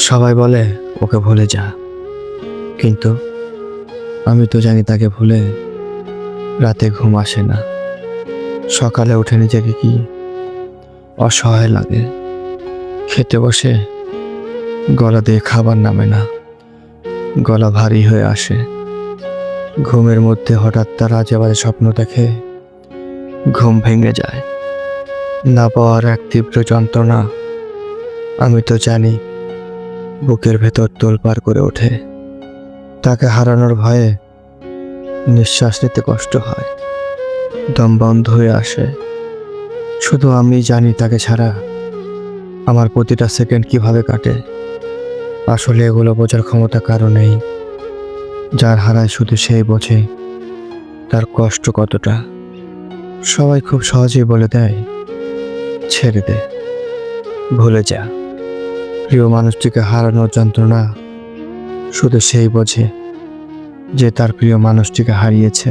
সবাই বলে, ওকে ভুলে যা। কিন্তু আমি তো জানি তাকে ভুলে রাতে ঘুম আসে না। সকালে উঠে নিজেকে কি অসহায় লাগে। খেতে বসে গলা দিয়ে খাবার নামে না। গলা ভারী হয়ে আসে। ঘুমের মধ্যে হঠাৎ তার আজে বাজে স্বপ্ন দেখে ঘুম ভেঙে যায়। না পাওয়ার এক তীব্র যন্ত্রণা আমি তো জানি বুকের ভেতর তোলপার করে ওঠে। তাকে হারানোর ভয়ে নিঃশ্বাস নিতে কষ্ট হয়। দম বন্ধ হয়ে আসে। শুধু আমি জানি তাকে ছাড়া আমার প্রতিটা সেকেন্ড কীভাবে কাটে। আসলে এগুলো বোঝার ক্ষমতা কারও নেই। যার হারায় শুধু সেই বোঝে তার কষ্ট কতটা। সবাই খুব সহজেই বলে দেয়, ছেড়ে দে, ভুলে যা। প্রিয় মানুষটিকে হারানোর যন্ত্রণা শুধু সেই বোঝে যে তার প্রিয় মানুষটিকে হারিয়েছে।